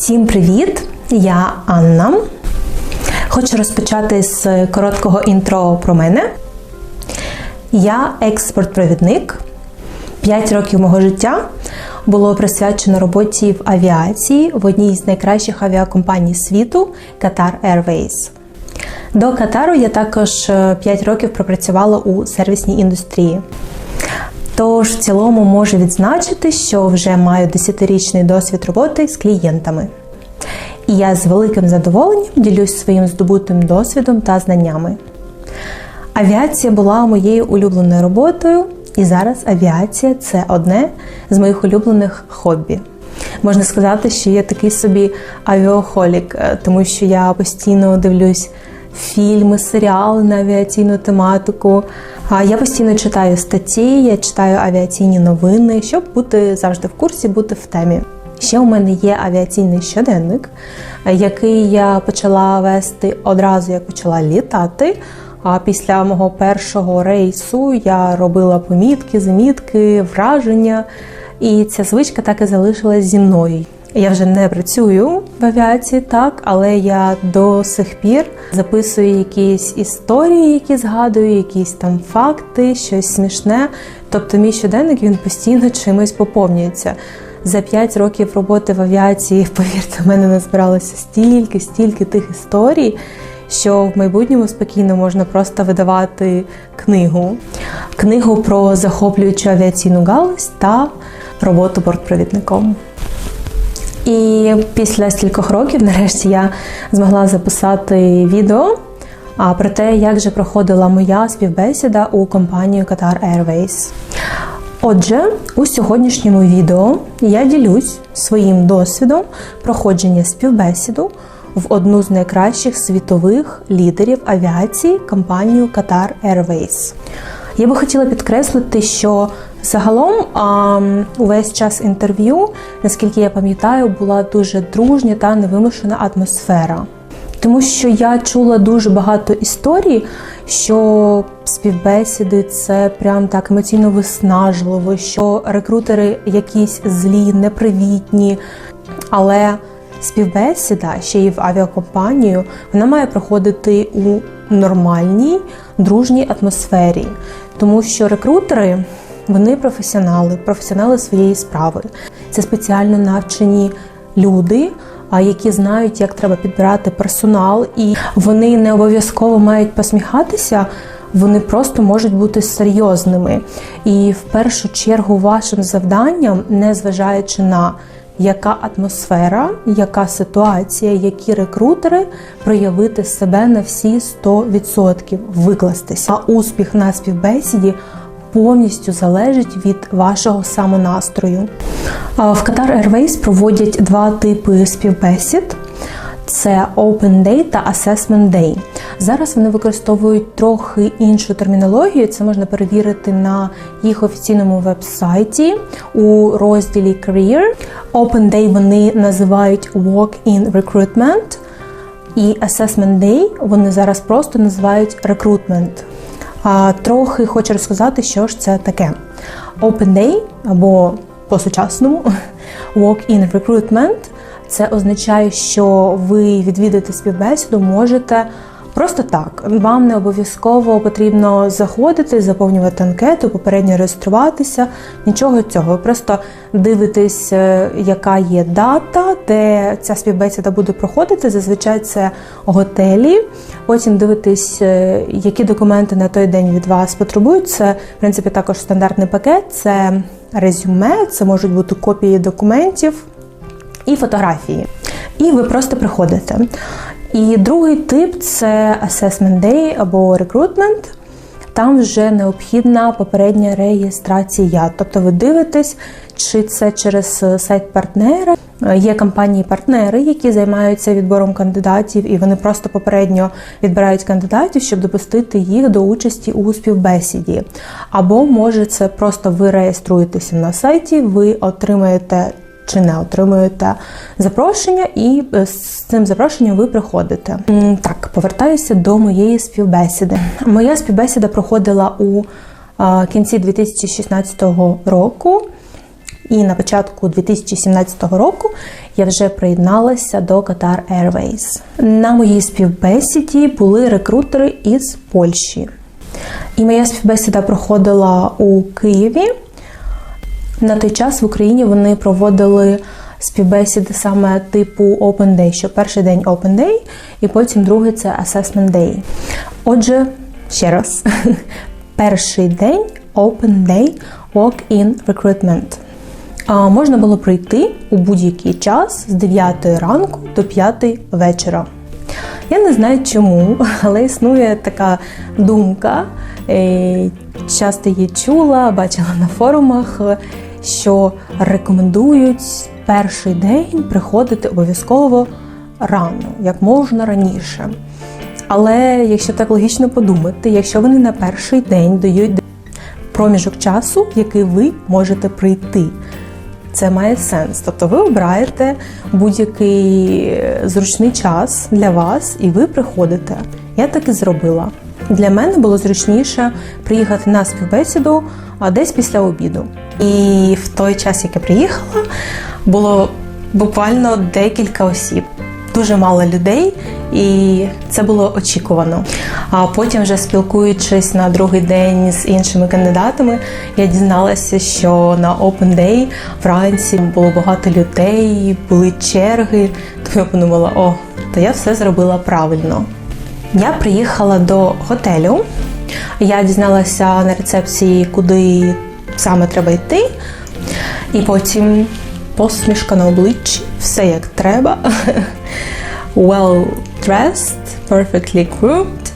Всім привіт! Я Анна. Хочу розпочати з короткого інтро про мене. Я експорт-провідник. 5 років мого життя було присвячено роботі в авіації в одній з найкращих авіакомпаній світу Qatar Airways. До Катару я також 5 років пропрацювала у сервісній індустрії. Тож в цілому можу відзначити, що вже маю 10-річний досвід роботи з клієнтами. І я з великим задоволенням ділюсь своїм здобутим досвідом та знаннями. Авіація була моєю улюбленою роботою, і зараз авіація це одне з моїх улюблених хобі. Можна сказати, що я такий собі авіахолік, е, тому що я постійно дивлюсь фільми, серіали на авіаційну тематику. Я постійно читаю статті, я читаю авіаційні новини, щоб бути завжди в курсі, бути в темі. Ще у мене є авіаційний щоденник, який я почала вести одразу, як почала літати. А після мого першого рейсу я робила помітки, замітки, враження, і ця звичка так і залишилась зі мною. Я вже не працюю в авіації, так, але я до сих пір записую якісь історії, які згадую, якісь там факти, щось смішне. Тобто, мій щоденник він постійно чимось поповнюється. За 5 років роботи в авіації, повірте, в мене назбиралося стільки, стільки тих історій, що в майбутньому спокійно можна просто видавати книгу, книгу про захоплюючу авіаційну галузь та роботу бортпровідником. І після стількох років, нарешті, я змогла записати відео про те, як же проходила моя співбесіда у компанію Qatar Airways. Отже, у сьогоднішньому відео я ділюсь своїм досвідом проходження співбесіду в одну з найкращих світових лідерів авіації компанію Qatar Airways. Я би хотіла підкреслити, що загалом увесь час інтерв'ю, наскільки я пам'ятаю, була дуже дружня та невимушена атмосфера. Тому що я чула дуже багато історій, що співбесіди це прям так емоційно виснажливо, що рекрутери якісь злі, непривітні. Але співбесіда ще й в авіакомпанію, вона має проходити у нормальній, дружній атмосфері, тому що рекрутери вони професіонали, професіонали своєї справи. Це спеціально навчені люди. А які знають, як треба підбирати персонал, і вони не обов'язково мають посміхатися, вони просто можуть бути серйозними. І в першу чергу вашим завданням, не зважаючи на яка атмосфера, яка ситуація, які рекрутери проявити себе на всі 100%, викластися. А успіх на співбесіді повністю залежить від вашого самонастрою. В Qatar Airways проводять два типи співбесід. Це Open Day та Assessment Day. Зараз вони використовують трохи іншу термінологію. Це можна перевірити на їх офіційному веб-сайті у розділі Career. Open Day вони називають Walk-in Recruitment. І Assessment Day вони зараз просто називають Recruitment. Трохи хочу розказати, що ж це таке. Open Day або по-сучасному Walk-in Recruitment – це означає, що ви відвідати співбесіду можете Просто так, вам не обов'язково потрібно заходити, заповнювати анкету, попередньо реєструватися. Нічого цього. Ви просто дивитесь, е, яка є дата, де ця співбесіда буде проходити. Зазвичай це готелі. Потім дивитесь, е, які документи на той день від вас потребують. Це, в принципі, також стандартний пакет, це резюме, це можуть бути копії документів і фотографії. І ви просто приходите. І другий тип це Assessment Day або Recruitment. Там вже необхідна попередня реєстрація. Тобто ви дивитесь, чи це через сайт партнера. Є компанії-партнери, які займаються відбором кандидатів, і вони просто попередньо відбирають кандидатів, щоб допустити їх до участі у співбесіді. Або може це просто ви реєструєтеся на сайті, ви отримаєте чи не отримуєте запрошення, і е, з цим запрошенням ви приходите. Так, повертаюся до моєї співбесіди. Моя співбесіда проходила у кінці 2016 року. І на початку 2017 року я вже приєдналася до Qatar Airways. На моїй співбесіді були рекрутери із Польщі. І моя співбесіда проходила у Києві. На той час в Україні вони проводили співбесіди саме типу Open Day, що перший день Open Day, і потім другий це Assessment Day. Отже, ще раз, перший день Open Day Walk-in Recruitment. Можна було прийти у будь-який час з 9 ранку до 5 вечора. Я не знаю чому, але існує така думка. е, Часто її чула, бачила на форумах, що рекомендують перший день приходити обов'язково рано, як можна раніше. Але якщо так логічно подумати, якщо вони на перший день дають проміжок часу, який ви можете прийти, це має сенс. Тобто ви обираєте будь-який зручний час для вас, і ви приходите. Я так і зробила. Для мене було зручніше приїхати на співбесіду а десь після обіду. І в той час, як я приїхала, було буквально декілька осіб. Дуже мало людей, і це було очікувано. А потім, вже спілкуючись на другий день з іншими кандидатами, я дізналася, що на Open Day вранці було багато людей, були черги. Тому я подумала, о, то я все зробила правильно. Я приїхала до готелю. Я дізналася на рецепції, куди саме треба йти. І потім посмішка на обличчі, все як треба. Well dressed, perfectly groomed.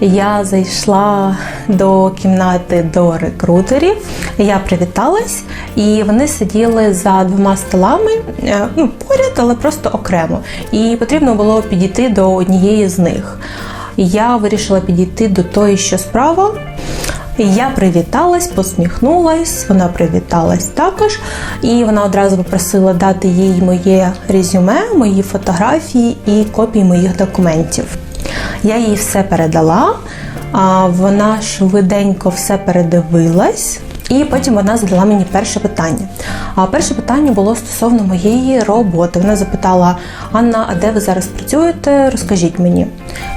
Я зайшла до кімнати до рекрутерів. Я привіталась, і вони сиділи за двома столами, е, ну поряд, але просто окремо. І потрібно було підійти до однієї з них. Я вирішила підійти до тої, що справа. Я привіталась, посміхнулась, вона привіталась також, і вона одразу попросила дати їй моє резюме, мої фотографії і копії моїх документів. Я їй все передала, вона швиденько все передивилась. І потім вона задала мені перше питання. А перше питання було стосовно моєї роботи. Вона запитала: Анна, а де ви зараз працюєте? Розкажіть мені.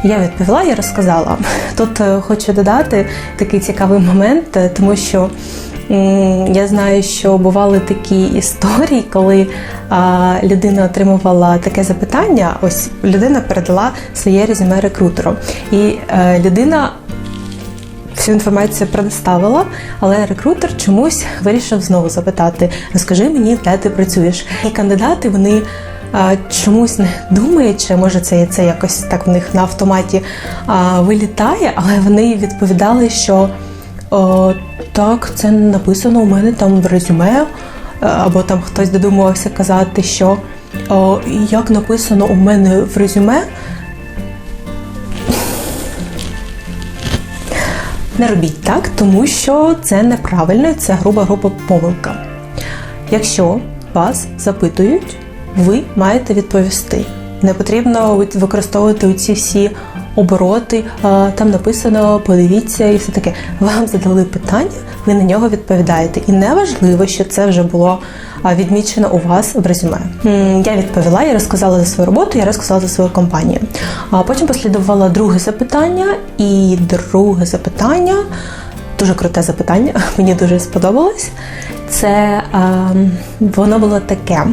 Я відповіла і розказала. Тут е, хочу додати такий цікавий момент, е, тому що я знаю, що бували такі історії, коли а, людина отримувала таке запитання. Ось людина передала своє резюме рекрутеру, і е, людина всю інформацію предоставила, але рекрутер чомусь вирішив знову запитати: розкажи мені, де ти працюєш. І кандидати вони чомусь не думають, чи може це, це якось так в них на автоматі а, вилітає, але вони відповідали, що о, так, це написано у мене там в резюме, або там хтось додумувався казати, що о, як написано у мене в резюме. Не робіть так, тому що це неправильно, це груба груба помилка. Якщо вас запитують, ви маєте відповісти. Не потрібно використовувати ці всі обороти, там написано, подивіться і все таке. Вам задали питання, ви на нього відповідаєте. І не важливо, що це вже було відмічено у вас в резюме. Я відповіла, я розказала за свою роботу, я розказала за свою компанію. Потім послідувало друге запитання, і друге запитання. Дуже круте запитання, мені дуже сподобалось. Це воно було таке.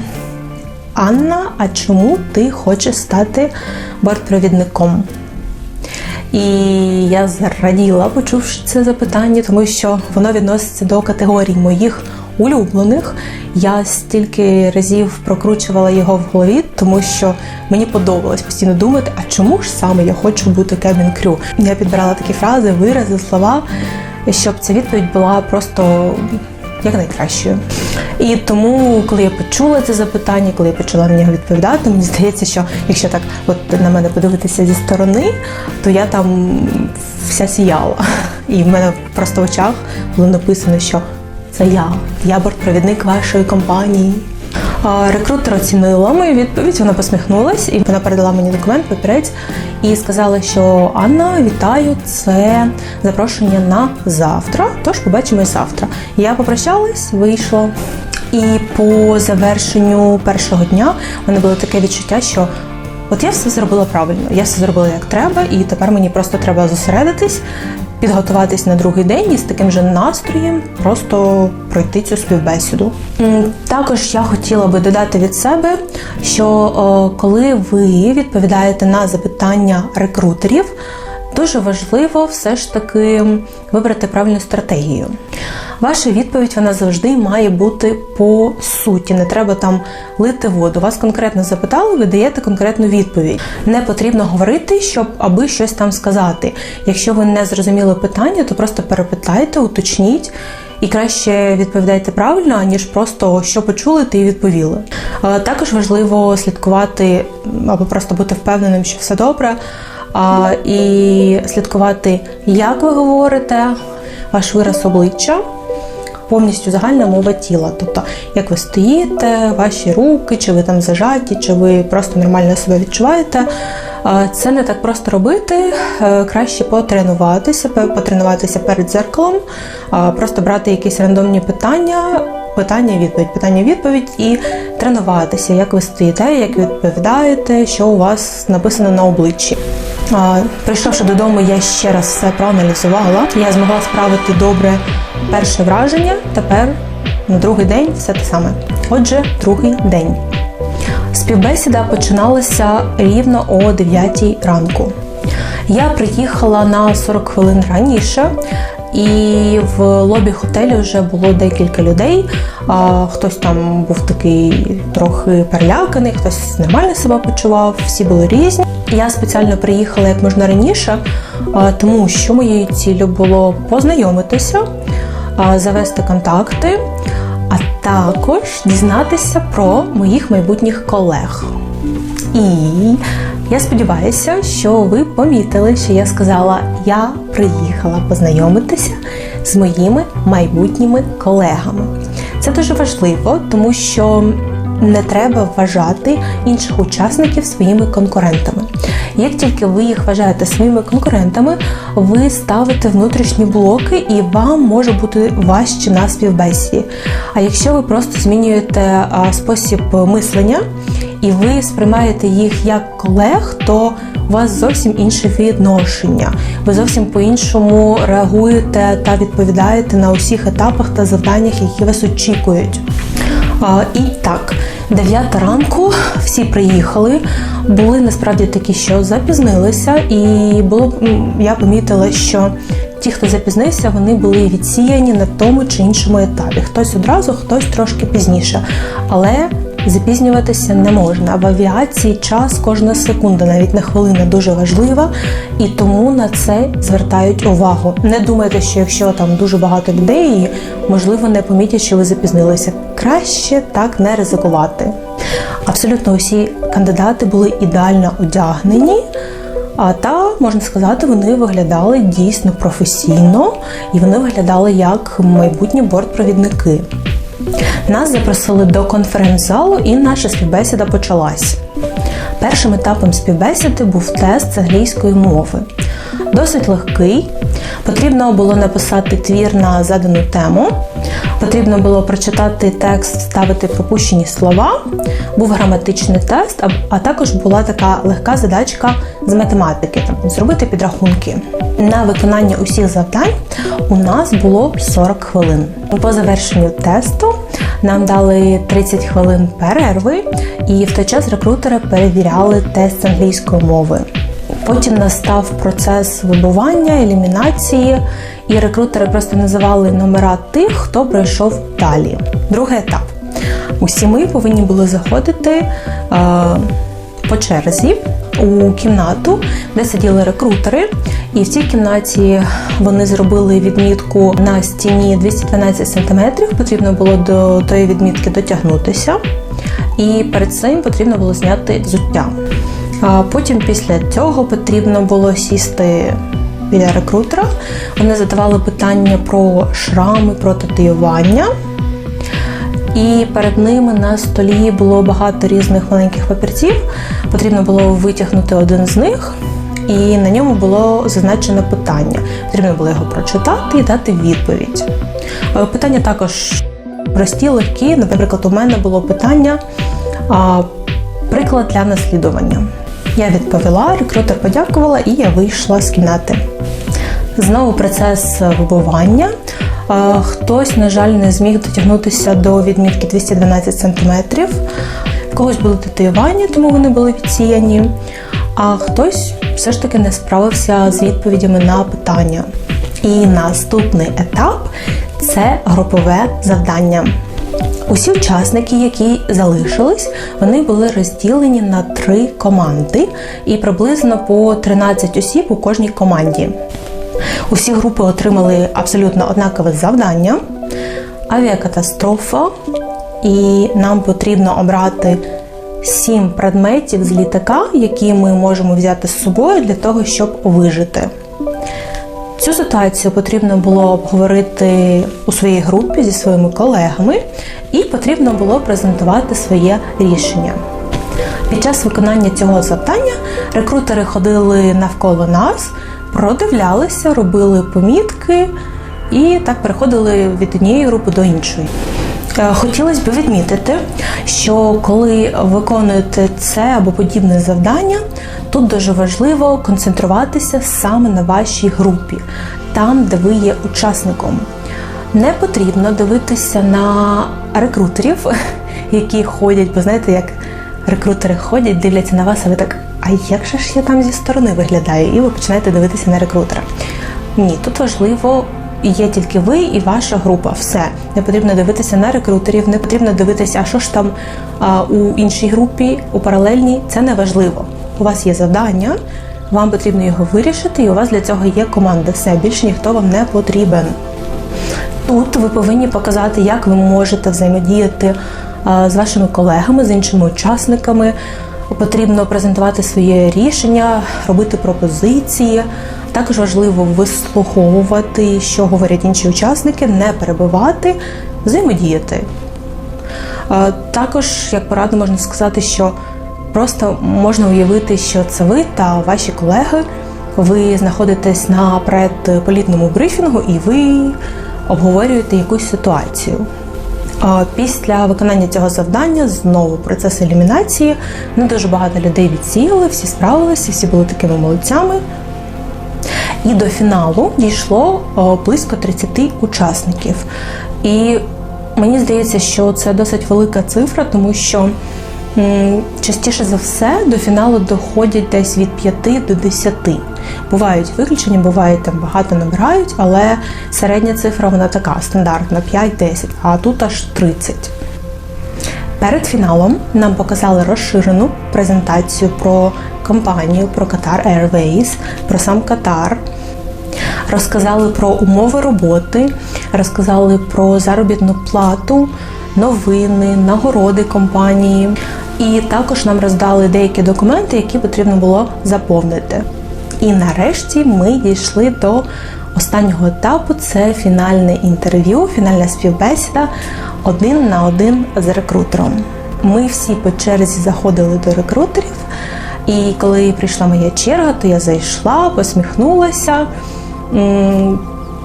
Анна, а чому ти хочеш стати бортпровідником? І я зраділа, почувши це запитання, тому що воно відноситься до категорій моїх улюблених. Я стільки разів прокручувала його в голові, тому що мені подобалось постійно думати, а чому ж саме я хочу бути кебін крю? Я підбирала такі фрази, вирази, слова, щоб ця відповідь була просто як найкращою. І тому, коли я почула це запитання, коли я почала на нього відповідати, мені здається, що якщо так от на мене подивитися зі сторони, то я там вся сіяла. І в мене просто в очах було написано, що це я, я бортпровідник вашої компанії. Рекрутер оцінила мою відповідь, вона посміхнулась і вона передала мені документ, папірець і сказала, що Анна, вітаю, це запрошення на завтра. Тож побачимось завтра. Я попрощалась, вийшла. І по завершенню першого дня в мене було таке відчуття, що от я все зробила правильно, я все зробила як треба, і тепер мені просто треба зосередитись, підготуватись на другий день і з таким же настроєм просто пройти цю співбесіду. Також я хотіла би додати від себе, що коли ви відповідаєте на запитання рекрутерів, дуже важливо все ж таки вибрати правильну стратегію. Ваша відповідь вона завжди має бути по суті. Не треба там лити воду. Вас конкретно запитали, ви даєте конкретну відповідь. Не потрібно говорити, щоб аби щось там сказати. Якщо ви не зрозуміли питання, то просто перепитайте, уточніть. І краще відповідайте правильно, аніж просто що почули, ти відповіли. Е, Також важливо слідкувати або просто бути впевненим, що все добре, і слідкувати, як ви говорите, ваш вираз обличчя повністю загальна мова тіла. Тобто, як ви стоїте, ваші руки, чи ви там зажаті, чи ви просто нормально себе відчуваєте. Це не так просто робити. Е, Краще потренуватися, потренуватися перед дзеркалом, е, просто брати якісь рандомні питання. Питання, відповідь, питання, відповідь і тренуватися, як ви стоїте, як відповідаєте, що у вас написано на обличчі. Прийшовши додому, я ще раз все проаналізувала. Я змогла справити добре перше враження. Тепер на другий день все те саме. Отже, другий день. Співбесіда починалася рівно о 9 ранку. Я приїхала на 40 хвилин раніше, і в лобі готелю вже було декілька людей. Хтось там був такий трохи переляканий, хтось нормально себе почував, всі були різні. Я спеціально приїхала як можна раніше, тому що моєю ціллю було познайомитися, завести контакти, а також дізнатися про моїх майбутніх колег. І я сподіваюся, що ви помітили, що я сказала, я приїхала познайомитися з моїми майбутніми колегами. Це дуже важливо, тому що не треба вважати інших учасників своїми конкурентами. Як тільки ви їх вважаєте своїми конкурентами, ви ставите внутрішні блоки і вам може бути важче на співбесіді. А якщо ви просто змінюєте спосіб мислення, і ви сприймаєте їх як колег, то у вас зовсім інше відношення. Ви зовсім по-іншому реагуєте та відповідаєте на усіх етапах та завданнях, які вас очікують. А, І так, 9 ранку всі приїхали. Були насправді такі, що запізнилися, і було я помітила, що ті, хто запізнився, вони були відсіяні на тому чи іншому етапі. Хтось одразу, хтось трошки пізніше. Але запізнюватися не можна. В авіації час кожна секунда, навіть на хвилина, дуже важлива, і тому на це звертають увагу. Не думайте, що якщо там дуже багато людей, можливо, не помітять, що ви запізнилися. Краще так не ризикувати. Абсолютно усі кандидати були ідеально одягнені. А та можна сказати, вони виглядали дійсно професійно і вони виглядали як майбутні бортпровідники. Нас запросили до конференц-залу, і наша співбесіда почалась. Першим етапом співбесіди був тест з англійської мови. Досить легкий. Потрібно було написати твір на задану тему. Потрібно було прочитати текст, вставити пропущені слова. Був граматичний тест, а, також була така легка задачка з математики, там зробити підрахунки. На виконання усіх завдань у нас було 40 хвилин. По завершенню тесту нам дали 30 хвилин перерви, і в той час рекрутери перевіряли тест англійської мови. Потім настав процес вибування, елімінації, і рекрутери просто називали номера тих, хто пройшов далі. Другий етап. Усі ми повинні були заходити е, по черзі у кімнату, де сиділи рекрутери. І в цій кімнаті вони зробили відмітку на стіні 212 см. Потрібно було до тої відмітки дотягнутися. І перед цим потрібно було зняти взуття. А потім після цього потрібно було сісти біля рекрутера. Вони задавали питання про шрами, про татуювання. І перед ними на столі було багато різних маленьких папірців. Потрібно було витягнути один з них, і на ньому було зазначено питання. Потрібно було його прочитати і дати відповідь. Е, Питання також прості, легкі. Наприклад, у мене було питання приклад для наслідування. Я відповіла, рекрутер подякувала і я вийшла з кімнати. Знову процес вибування. Хтось, на жаль, не зміг дотягнутися до відмітки 212 см. Когось були татуювання, тому вони були відсіяні. А хтось все ж таки не справився з відповідями на питання. І наступний етап це групове завдання. Усі учасники, які залишились, вони були розділені на три команди і приблизно по 13 осіб у кожній команді. Усі групи отримали абсолютно однакове завдання. Авіакатастрофа, і нам потрібно обрати сім предметів з літака, які ми можемо взяти з собою для того, щоб вижити. Цю ситуацію потрібно було обговорити у своїй групі зі своїми колегами, і потрібно було презентувати своє рішення. Під час виконання цього завдання рекрутери ходили навколо нас, продивлялися, робили помітки і так переходили від однієї групи до іншої. Е, Хотілося б відмітити, що коли виконуєте це або подібне завдання, тут дуже важливо концентруватися саме на вашій групі, там, де ви є учасником. Не потрібно дивитися на рекрутерів, які ходять, бо знаєте, як рекрутери ходять, дивляться на вас, а ви так, а як же ж я там зі сторони виглядаю? І ви починаєте дивитися на рекрутера. Ні, тут важливо є тільки ви і ваша група. Все не потрібно дивитися на рекрутерів, не потрібно дивитися, а що ж там а, у іншій групі, у паралельній. Це не важливо. У вас є завдання, вам потрібно його вирішити, і у вас для цього є команда. Все більше ніхто вам не потрібен. Тут ви повинні показати, як ви можете взаємодіяти а, з вашими колегами, з іншими учасниками. Потрібно презентувати своє рішення, робити пропозиції. Також важливо вислуховувати, що говорять інші учасники, не перебивати, взаємодіяти. Також, як пораду, можна сказати, що просто можна уявити, що це ви та ваші колеги. Ви знаходитесь на предполітному брифінгу і ви обговорюєте якусь ситуацію. Після виконання цього завдання знову процес елімінації. Не дуже багато людей відсіяли, всі справилися, всі були такими молодцями. І до фіналу дійшло близько 30 учасників. І мені здається, що це досить велика цифра, тому що частіше за все до фіналу доходять десь від 5 до 10. Бувають виключення, буває там багато набирають, але середня цифра вона така стандартна 5-10, а тут аж 30. Перед фіналом нам показали розширену презентацію про компанію, про Qatar Airways, про сам Катар. Розказали про умови роботи, розказали про заробітну плату, новини, нагороди компанії. І також нам роздали деякі документи, які потрібно було заповнити. І нарешті ми дійшли до останнього етапу це фінальне інтерв'ю, фінальна співбесіда один на один з рекрутером. Ми всі по черзі заходили до рекрутерів, і коли прийшла моя черга, то я зайшла, посміхнулася.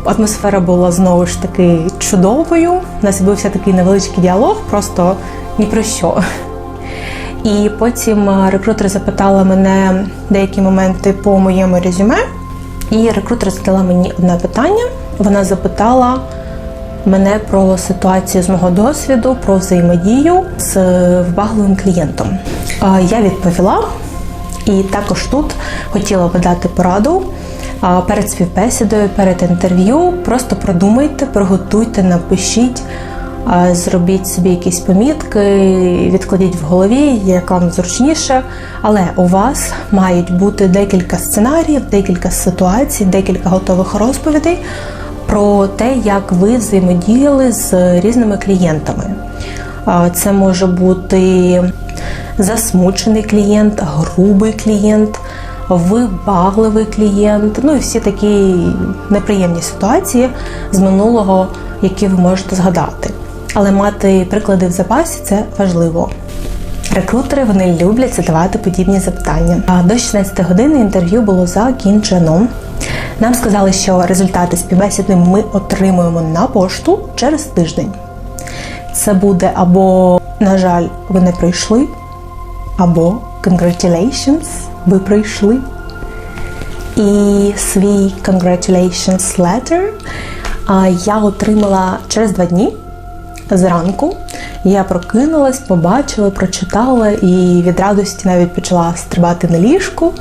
Атмосфера була знову ж таки чудовою. У нас відбувся такий невеличкий діалог, просто ні про що. І потім е, рекрутер запитала мене деякі моменти по моєму резюме. І рекрутер задала мені одне питання. Вона запитала мене про ситуацію з мого досвіду, про взаємодію з вбагливим клієнтом. Я відповіла, і також тут хотіла би дати пораду перед співбесідою, перед інтерв'ю. Просто продумайте, приготуйте, напишіть. Зробіть собі якісь помітки, відкладіть в голові, як вам зручніше. Але у вас мають бути декілька сценаріїв, декілька ситуацій, декілька готових розповідей про те, як ви взаємодіяли з різними клієнтами. Це може бути засмучений клієнт, грубий клієнт, вибагливий клієнт, ну і всі такі неприємні ситуації з минулого, які ви можете згадати. Але мати приклади в запасі це важливо. Рекрутери вони люблять задавати подібні запитання. До 16 години інтерв'ю було закінчено. Нам сказали, що результати співбесіди ми отримуємо на пошту через тиждень. це буде або, на жаль, ви не прийшли, або congratulations, ви прийшли. І свій congratulations letter я отримала через два дні зранку. Я прокинулась, побачила, прочитала і від радості навіть почала стрибати на ліжку,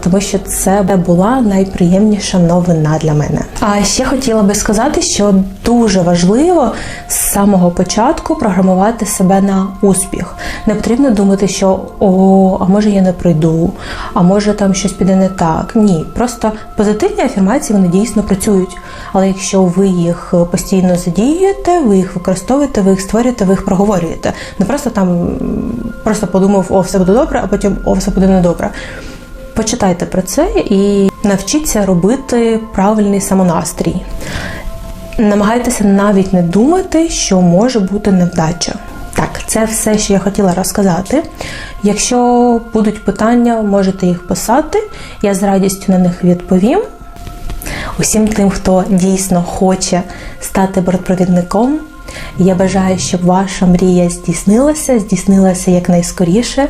тому що це була найприємніша новина для мене. А ще хотіла би сказати, що дуже важливо з самого початку програмувати себе на успіх. Не потрібно думати, що о, а може я не прийду, а може там щось піде не так. Ні, просто позитивні афірмації вони дійсно працюють. Але якщо ви їх постійно задіюєте, ви їх використовуєте, ви їх створюєте, ви їх проговорюєте. Не просто там просто подумав, о, все буде добре, а потім о, все буде недобре. Почитайте про це і навчіться робити правильний самонастрій. Намагайтеся навіть не думати, що може бути невдача. Так, це все, що я хотіла розказати. Якщо будуть питання, можете їх писати. Я з радістю на них відповім. Усім тим, хто дійсно хоче стати бортпровідником, я бажаю, щоб ваша мрія здійснилася, здійснилася якнайскоріше,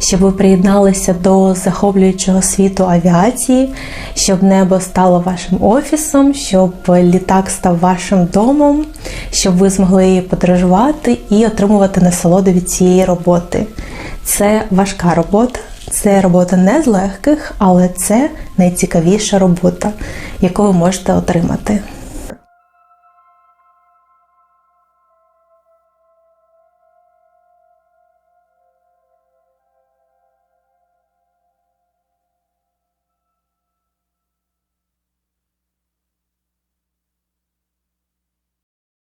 щоб ви приєдналися до захоплюючого світу авіації, щоб небо стало вашим офісом, щоб літак став вашим домом, щоб ви змогли подорожувати і отримувати насолоду від цієї роботи. Це важка робота. Це робота не з легких, але це найцікавіша робота, яку ви можете отримати.